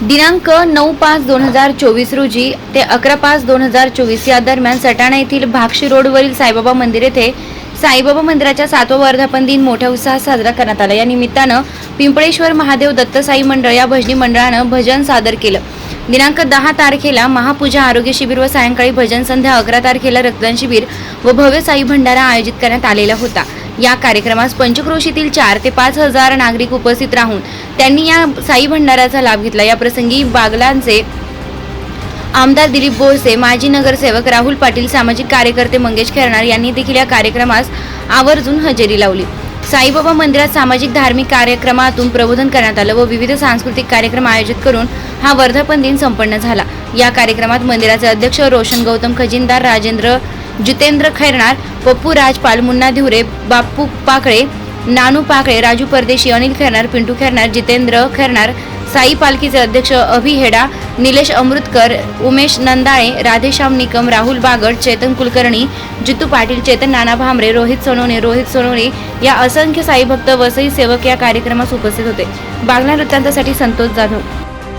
दिनांक नऊ पाच दोन हजार चोवीस रोजी ते अकरा पाच दोन हजार चोवीस या दरम्यान सटाणा येथील भाक्षी रोडवरील साईबाबा मंदिर येथे साईबाबा मंदिराच्या सातवा वर्धापन दिन मोठ्या उत्साहात साजरा करण्यात आला. या निमित्तानं पिंपळेश्वर महादेव दत्त साई मंडळ या भजनी मंडळानं भजन सादर केलं. दिनांक दहा तारखेला महापूजा आरोग्य शिबिर व सायंकाळी भजन संध्या अकरा तारखेला रक्तदान शिबिर व भव्य साई भंडारा आयोजित करण्यात आलेला होता. या कार्यक्रमास पंचक्रोशीतील चार ते पाच हजार नागरिक उपस्थित राहून त्यांनी या साई भंडाराचा लाभ घेतला. या प्रसंगी बागलांचे आमदार दिलीप बोरसे माजी नगरसेवक राहुल पाटील सामाजिक कार्यकर्ते मंगेश खेरणार यांनी देखील या कार्यक्रमास आवर्जून हजेरी लावली. साईबाबा मंदिरात सामाजिक धार्मिक कार्यक्रमातून प्रबोधन करण्यात आलं व विविध सांस्कृतिक कार्यक्रम आयोजित करून हा वर्धापन दिन संपन्न झाला. या कार्यक्रमात मंदिराचे अध्यक्ष रोशन गौतम खजिनदार राजेंद्र जितेंद्र खैरनार पप्पू राजपाल मुन्ना धिवरे बाप्पू पाकळे नानू पाकळे राजू परदेशी अनिल खैरनार पिंटू खैरनार जितेंद्र खैरनार साई पालखीचे अध्यक्ष अभि हेडा निलेश अमृतकर उमेश नंदाळे राधेश्याम निकम राहुल बागड चेतन कुलकर्णी जितू पाटील चेतन नाना भामरे रोहित सोनवणे रोहित सोनवणे या असंख्य साई भक्त वसई सेवक या कार्यक्रमास उपस्थित होते. बागला वृत्तांतासाठी संतोष जाधव.